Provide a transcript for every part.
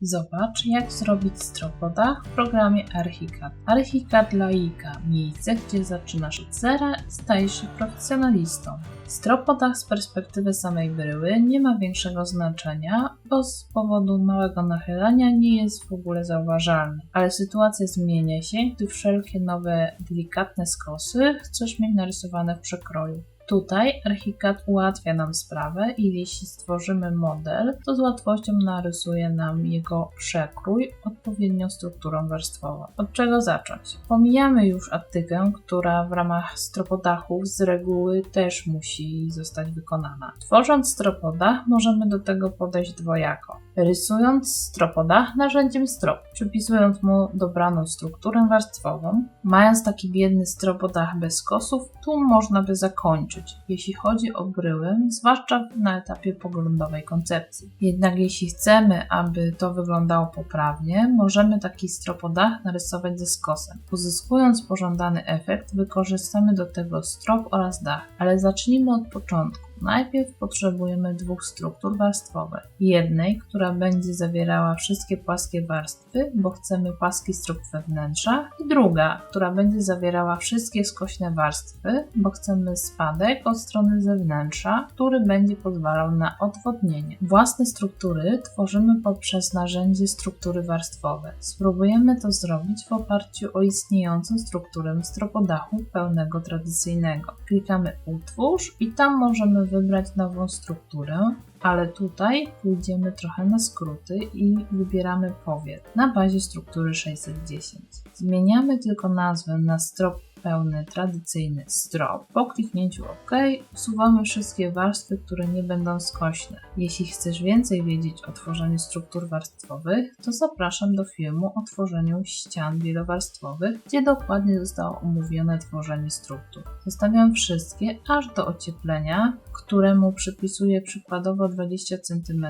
Zobacz, jak zrobić stropodach w programie Archicad. Archicad Laika, miejsce, gdzie zaczynasz od zera i stajesz się profesjonalistą. Stropodach z perspektywy samej bryły nie ma większego znaczenia, bo z powodu małego nachylania nie jest w ogóle zauważalny. Ale sytuacja zmienia się, gdy wszelkie nowe, delikatne skosy chcesz mieć narysowane w przekroju. Tutaj Archicad ułatwia nam sprawę i jeśli stworzymy model, to z łatwością narysuje nam jego przekrój odpowiednią strukturą warstwową. Od czego zacząć? Pomijamy już atykę, która w ramach stropodachów z reguły też musi zostać wykonana. Tworząc stropodach możemy do tego podejść dwojako. Rysując stropodach narzędziem strop, przypisując mu dobraną strukturę warstwową. Mając taki biedny stropodach bez kosów, tu można by zakończyć jeśli chodzi o bryły, zwłaszcza na etapie poglądowej koncepcji. Jednak jeśli chcemy, aby to wyglądało poprawnie, możemy taki stropodach narysować ze skosem. Uzyskując pożądany efekt, wykorzystamy do tego strop oraz dach, ale zacznijmy od początku. Najpierw potrzebujemy dwóch struktur warstwowych. Jednej, która będzie zawierała wszystkie płaskie warstwy, bo chcemy płaski strop we wnętrzach, i druga, która będzie zawierała wszystkie skośne warstwy, bo chcemy spadek od strony zewnętrza, który będzie pozwalał na odwodnienie. Własne struktury tworzymy poprzez narzędzie struktury warstwowe. Spróbujemy to zrobić w oparciu o istniejącą strukturę stropodachu pełnego tradycyjnego. Klikamy Utwórz i tam możemy wybrać nową strukturę, ale tutaj pójdziemy trochę na skróty i wybieramy powiat na bazie struktury 610. Zmieniamy tylko nazwę na strop pełny, tradycyjny strop. Po kliknięciu OK usuwamy wszystkie warstwy, które nie będą skośne. Jeśli chcesz więcej wiedzieć o tworzeniu struktur warstwowych, to zapraszam do filmu o tworzeniu ścian wielowarstwowych, gdzie dokładnie zostało omówione tworzenie struktur. Zostawiam wszystkie aż do ocieplenia, któremu przypisuję przykładowo 20 cm,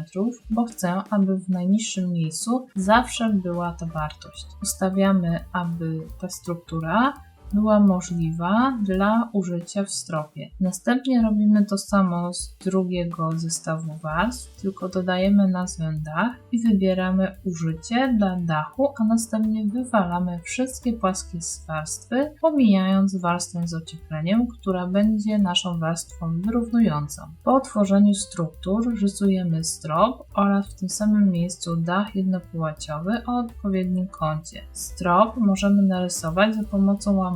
bo chcę, aby w najniższym miejscu zawsze była ta wartość. Ustawiamy, aby ta struktura była możliwa dla użycia w stropie. Następnie robimy to samo z drugiego zestawu warstw, tylko dodajemy nazwę dach i wybieramy użycie dla dachu, a następnie wywalamy wszystkie płaskie warstwy, pomijając warstwę z ociepleniem, która będzie naszą warstwą wyrównującą. Po otworzeniu struktur rysujemy strop oraz w tym samym miejscu dach jednopołaciowy o odpowiednim kącie. Strop możemy narysować za pomocą łamania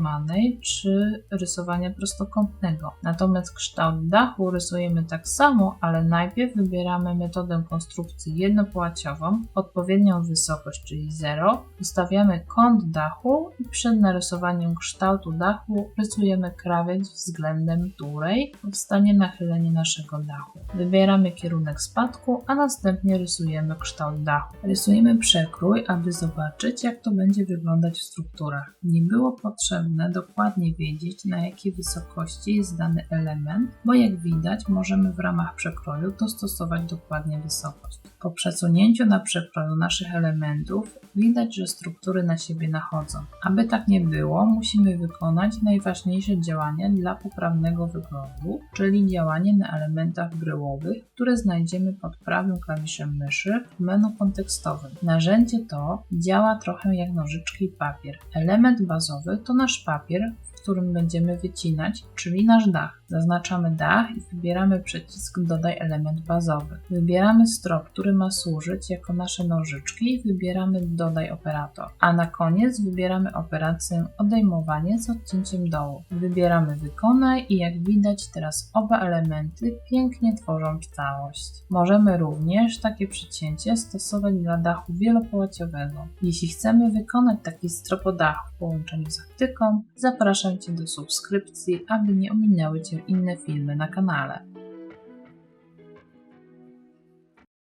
czy rysowania prostokątnego. Natomiast kształt dachu rysujemy tak samo, ale najpierw wybieramy metodę konstrukcji jednopłaciową, odpowiednią wysokość, czyli 0, ustawiamy kąt dachu i przed narysowaniem kształtu dachu rysujemy krawiec względem której powstanie nachylenie naszego dachu. Wybieramy kierunek spadku, a następnie rysujemy kształt dachu. Rysujemy przekrój, aby zobaczyć jak to będzie wyglądać w strukturach. Nie było potrzebne potrzebne dokładnie wiedzieć, na jakiej wysokości jest dany element, bo jak widać, możemy w ramach przekroju dostosować dokładnie wysokość. Po przesunięciu na przekroju naszych elementów widać, że struktury na siebie nachodzą. Aby tak nie było, musimy wykonać najważniejsze działanie dla poprawnego wyglądu, czyli działanie na elementach bryłowych, które znajdziemy pod prawym klawiszem myszy w menu kontekstowym. Narzędzie to działa trochę jak nożyczki i papier. Element bazowy to nasz papier, w którym będziemy wycinać, czyli nasz dach. Zaznaczamy dach i wybieramy przycisk Dodaj element bazowy. Wybieramy strop, który ma służyć jako nasze nożyczki i wybieramy Dodaj operator. A na koniec wybieramy operację odejmowanie z odcięciem dołu. Wybieramy Wykonaj i jak widać teraz oba elementy pięknie tworzą całość. Możemy również takie przycięcie stosować dla dachu wielopołaciowego. Jeśli chcemy wykonać taki stropodach w połączeniu z aktyką, zapraszam Cię do subskrypcji, aby nie ominęły Cię inne filmy na kanale.